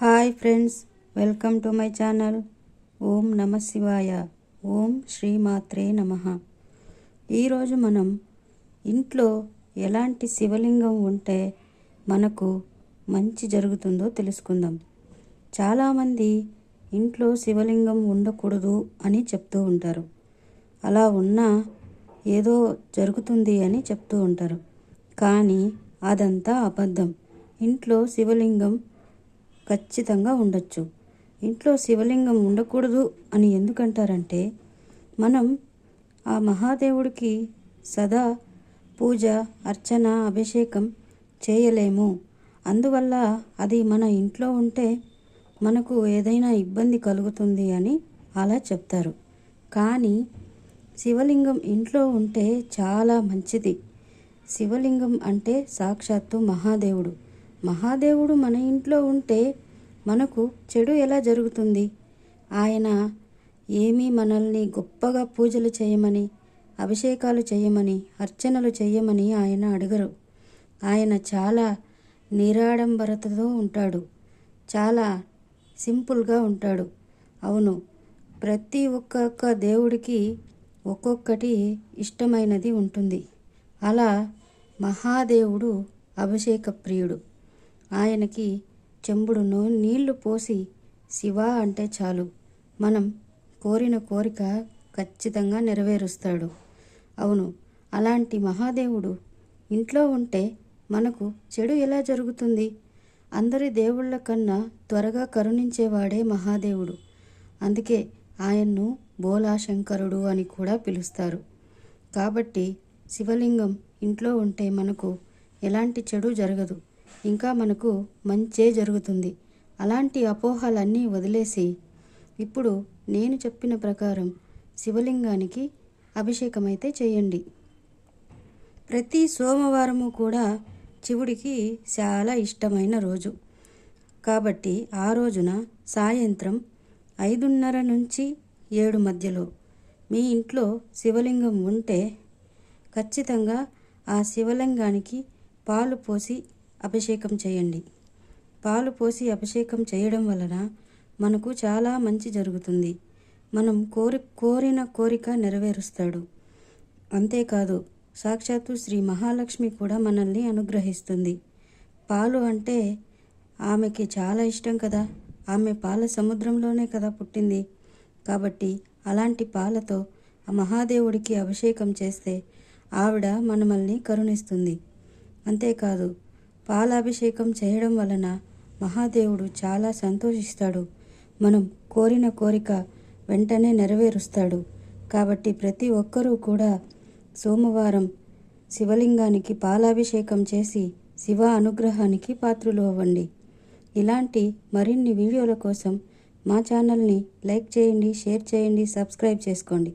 Hi friends welcome to my channel. Om నమ శివాయ. ఓం శ్రీమాత్రే నమ. ఈరోజు మనం ఇంట్లో ఎలాంటి శివలింగం ఉంటే మనకు మంచి జరుగుతుందో తెలుసుకుందాం. చాలామంది ఇంట్లో శివలింగం ఉండకూడదు అని చెప్తూ ఉంటారు. అలా ఉన్నా ఏదో జరుగుతుంది అని చెప్తూ ఉంటారు. కానీ అదంతా అబద్ధం. ఇంట్లో శివలింగం ఖచ్చితంగా ఉండొచ్చు. ఇంట్లో శివలింగం ఉండకూడదు అని ఎందుకంటారంటే మనం ఆ మహాదేవుడికి సదా పూజ అర్చన అభిషేకం చేయలేము. అందువల్ల అది మన ఇంట్లో ఉంటే మనకు ఏదైనా ఇబ్బంది కలుగుతుంది అని అలా చెప్తారు. కానీ శివలింగం ఇంట్లో ఉంటే చాలా మంచిది. శివలింగం అంటే సాక్షాత్తు మహాదేవుడు. మహాదేవుడు మన ఇంట్లో ఉంటే మనకు చెడు ఎలా జరుగుతుంది? ఆయన ఏమీ మనల్ని గొప్పగా పూజలు చేయమని అభిషేకాలు చేయమని అర్చనలు చేయమని ఆయన అడగరు. ఆయన చాలా నిరాడంబరతతో ఉంటాడు. చాలా సింపుల్గా ఉంటాడు. అవును ప్రతి ఒక్కొక్క దేవుడికి ఒక్కొక్కటి ఇష్టమైనది ఉంటుంది. అలా మహాదేవుడు అభిషేక ప్రియుడు ఆయనకి చెంబుడును నీళ్ళు పోసి శివ అంటే చాలు. మనం కోరిన కోరిక ఖచ్చితంగా నెరవేరుస్తాడు. అవును అలాంటి మహాదేవుడు ఇంట్లో ఉంటే మనకు చెడు ఎలా జరుగుతుంది? అందరి దేవుళ్ళ కన్నా త్వరగా కరుణించేవాడే మహాదేవుడు. అందుకే ఆయన్ను బోలాశంకరుడు అని కూడా పిలుస్తారు. కాబట్టి శివలింగం ఇంట్లో ఉంటే మనకు ఎలాంటి చెడు జరగదు. ఇంకా మనకు మంచే జరుగుతుంది. అలాంటి అపోహలన్నీ వదిలేసి ఇప్పుడు నేను చెప్పిన ప్రకారం శివలింగానికి అభిషేకమైతే చేయండి. ప్రతి సోమవారము కూడా శివుడికి చాలా ఇష్టమైన రోజు. కాబట్టి ఆ రోజున సాయంత్రం ఐదున్నర నుంచి ఏడు మధ్యలో మీ ఇంట్లో శివలింగం ఉంటే ఖచ్చితంగా ఆ శివలింగానికి పాలు పోసి అభిషేకం చేయండి. పాలు పోసి అభిషేకం చేయడం వలన మనకు చాలా మంచి జరుగుతుంది. మనం కోరి కోరిన కోరిక నెరవేరుస్తాడు. అంతేకాదు సాక్షాత్తు శ్రీ మహాలక్ష్మి కూడా మనల్ని అనుగ్రహిస్తుంది. పాలు అంటే ఆమెకి చాలా ఇష్టం కదా. ఆమె పాల సముద్రంలోనే కదా పుట్టింది. కాబట్టి అలాంటి పాలతో ఆ మహాదేవుడికి అభిషేకం చేస్తే ఆవిడ మనమల్ని కరుణిస్తుంది. అంతేకాదు పాలాభిషేకం చేయడం వలన మహాదేవుడు చాలా సంతోషిస్తాడు. మనం కోరిన కోరిక వెంటనే నెరవేరుస్తాడు. కాబట్టి ప్రతి ఒక్కరూ కూడా సోమవారం శివలింగానికి పాలాభిషేకం చేసి శివ అనుగ్రహానికి పాత్రులు అవ్వండి. ఇలాంటి మరిన్ని వీడియోల కోసం మా ఛానల్ని లైక్ చేయండి షేర్ చేయండి సబ్స్క్రైబ్ చేసుకోండి.